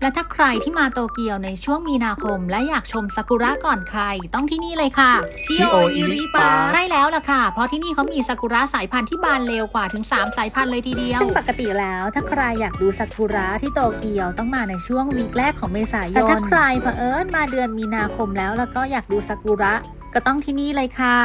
และถ้าใครที่มาโตเกียวในช่วงมีนาคม และอยากชมซากุระก่อนใคร ต้องที่นี่เลยค่ะ Chio Iri Park ใช่แล้วล่ะค่ะ เพราะที่นี่เขามีซากุระสายพันธุ์ที่บานเร็วกว่าถึง 3 สายพันธุ์เลยทีเดียว ซึ่งปกติแล้วถ้าใครอยากดูซากุระที่โตเกียวต้องมาในช่วงวีคแรกของเมษายนแต่ถ้าใครเผอิญมาเดือนมีนาคมแล้วแล้วก็อยากดูซากุระ ก็ต้องที่นี่เลยค่ะ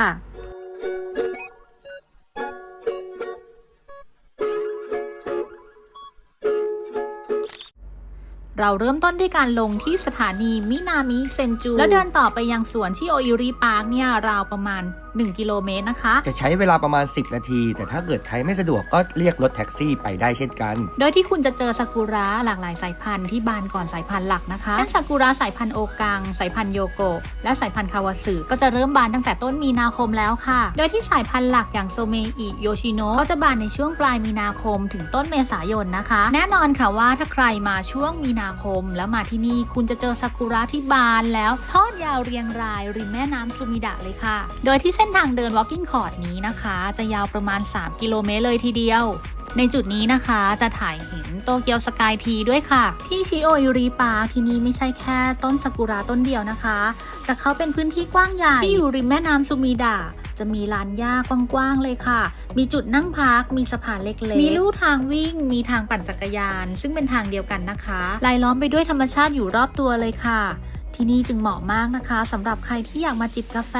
เราเริ่มต้นด้วยการลงที่สถานีมินามิเซนจู แล้วเดินต่อไปยังสวนชิโออิริปาร์คเนี่ยราวประมาณ 1 กิโลเมตรนะคะ จะใช้เวลาประมาณ 10 นาที แต่ถ้าเกิดใครไม่สะดวกก็เรียกรถแท็กซี่ไปได้เช่นกัน โดยที่คุณจะเจอซากุระหลากหลายสายพันธุ์ที่บานก่อนสายพันธุ์หลักนะคะเช่นซากุระสายพันธุ์โอกัง สายพันธุ์โยโกะและสายพันธุ์คาวาสึก็จะเริ่มบานตั้งแต่ต้นมีนาคมแล้วค่ะ โดยที่สายพันธุ์หลักอย่างโซเมอิโยชิโนะก็จะบานในช่วงปลายมีนาคม ถึงต้นเมษายนนะคะ แน่นอนค่ะว่าถ้าใครมาช่วงมีนาคม แล้วมาที่นี่คุณจะเจอซากุระที่บานแล้วทอดยาวเรียงรายริมแม่น้ำซูมิดะเลยค่ะ โดยที่เส้นทางเดิน walking court นี้นะคะ จะยาวประมาณ 3 กิโลเมตรเลยทีเดียว ในจุดนี้นะคะจะถ่ายเห็นโตเกียวสกายทีด้วยค่ะ ที่ชิโออิริปาร์คที่นี่ไม่ใช่แค่ต้นซากุระต้นเดียวนะคะ แต่เขาเป็นพื้นที่กว้างใหญ่ที่อยู่ริมแม่น้ำซูมิดะจะมีลานหญ้ากว้างๆเลยค่ะ มีจุดนั่งพัก มีสะพานเล็กๆ มีลู่ทางวิ่ง มีทางปั่นจักรยาน ซึ่งเป็นทางเดียวกันนะคะรายล้อมไปด้วยธรรมชาติอยู่รอบตัวเลยค่ะ ที่นี่จึงเหมาะมากนะคะสำหรับใครที่อยากมาจิบกาแฟ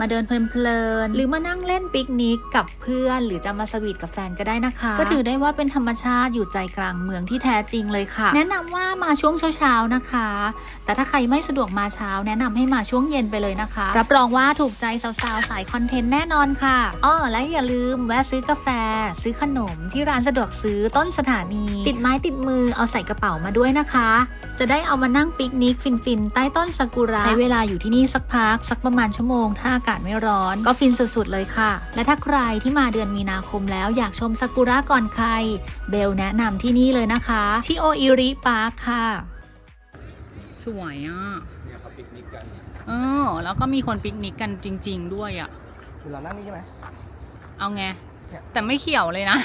มาเดินเพลินๆหรือมานั่งเล่นปิกนิกกับเพื่อน หรือจะมาสวีทกับแฟนก็ได้นะคะ ก็ถือได้ว่าเป็นธรรมชาติอยู่ใจกลางเมืองที่แท้จริงเลยค่ะ แนะนำว่ามาช่วงเช้าๆนะคะ แต่ถ้าใครไม่สะดวกมาเช้า แนะนำให้มาช่วงเย็นไปเลยนะคะ รับรองว่าถูกใจสาวๆสายคอนเทนต์แน่นอนค่ะอ้อและอย่าลืมแวะซื้อกาแฟ ซื้อขนมที่ร้านสะดวกซื้อต้นสถานี ติดไม้ติดมือเอาใส่กระเป๋ามาด้วยนะคะ จะได้เอามานั่งปิกนิกฟินๆใต้ต้นซากุระใช้เวลาอยู่ที่นี่สักพักสักประมาณชั่วโมงถ้าากาศไม่ร้อน ก็ฟินสุดๆเลยค่ะ และถ้าใครที่มาเดือนมีนาคมแล้วอยากชมซากุระก่อนใคร เบลแนะนำที่นี่เลยนะคะชิโออิริปาร์คค่ะ สวยอะเนี่ยเขาปิกนิกกันเออ แล้วก็มีคนปิกนิกกันจริง ๆ ด้วยอะคือเรานั่งนี่ใช่ไหมเอาไงเนี่ยแต่ไม่เขียวเลยนะ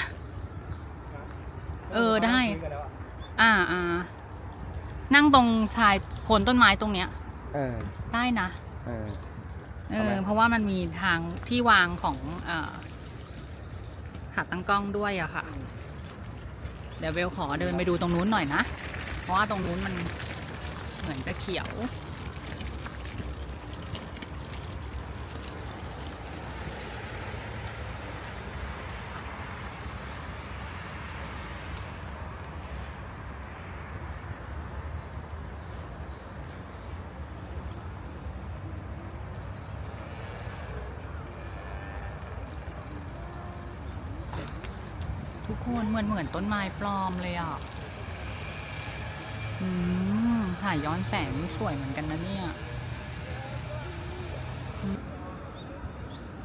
เออได้ อ่าอ่านั่งตรงชายโคนต้นไม้ตรงเนี้ยเออได้นะ เออเอเอาไหอมเพราะว่ามันมีทางที่วางของเอ่อขาตั้งกล้องด้วยอะค่ะ เดี๋ยวเบลขอเดินไปดูตรงนู้นหน่อยนะ เพราะว่าตรงนู้นมันเหมือนจะเขียว คนเหมือนเหมือนต้นไม้ปลอมเลยอะอืมถ่ายย้อนแสงนี่สวยเหมือนกันนะเนี่ย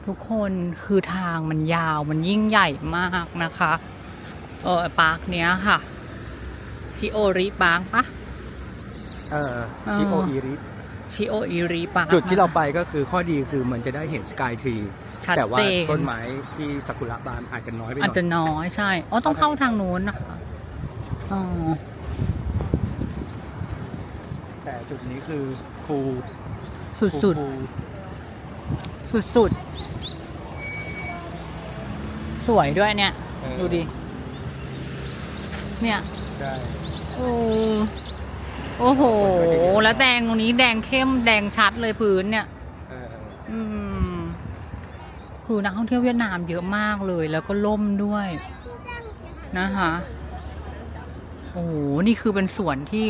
ทุกคนคือทางมันยาวมันยิ่งใหญ่มากนะคะ เออปาร์คเนี้ยค่ะ ชิโอริปาร์คปะเออเออชิโออิริชิโออิริปาร์คจุดที่เราไปก็คือข้อดีคือมันจะได้เห็นสกายทรี ชัดแต่ว่าเจนต้นไม้ที่ซากุระบานอาจจะน้อยไปหน่อาจอยจะน้อยใช่อ๋อต้องเข้าทางนู้นนะคะอ๋อแต่จุดนี้คือฟูสุดสุดฟูสุดสุดสวยด้วยเนี่ย เออดูดิ เนี่ย ใช่ โอ้โอ้โห แล้วแดงตรงนี้แดงเข้มแดงชัดเลยพื้นเนี่ย เอออืม คือนักท่องเที่ยวเวียดนามเยอะมากเลย แล้วก็ล่มด้วยนะคะโอ้โหนี่คือเป็นสวนที่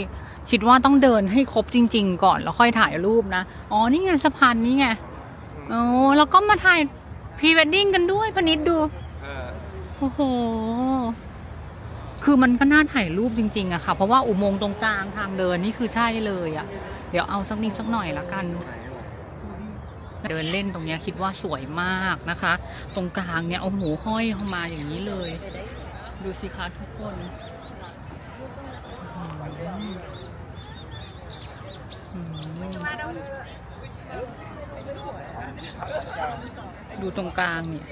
คิดว่าต้องเดินให้ครบจริง ๆ ก่อนแล้วค่อยถ่ายรูปนะ อ๋อ นี่ไงสะพานนี้ไงโอ้แล้วก็มาถ่ายพรีเวดดิ้งกันด้วยพนิดดูเออโอ้โห คือมันก็น่าถ่ายรูปจริงๆอะค่ะ เพราะว่าอุโมงค์ตรงกลางทางเดินนี่คือใช่เลยอะ เดี๋ยวเอาสักนิดสักหน่อยละกัน เดินเล่นตรงนี้คิดว่าสวยมากนะคะ ตรงกลางเนี่ยเอาหูห้อยเข้ามาอย่างนี้เลย ดูสิคะทุกคนดูตรงกลางเนี่ย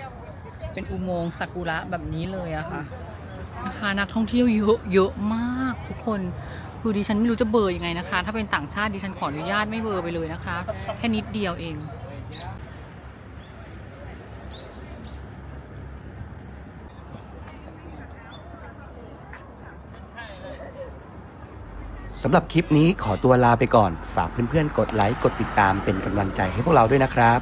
เป็นอุโมงค์ซากุระแบบนี้เลยอะค่ะนะคะนักท่องเที่ยวเยอะเยอะมากทุกคนคือดิฉันไม่รู้จะเบอร์ยังไงนะคะ ถ้าเป็นต่างชาติดิฉันขออนุญาตไม่เบอร์ไปเลยนะคะ แค่นิดเดียวเอง สำหรับคลิปนี้ขอตัวลาไปก่อน ฝากเพื่อนๆ กดไลค์ กดติดตามเป็นกำลังใจให้พวกเราด้วยนะครับ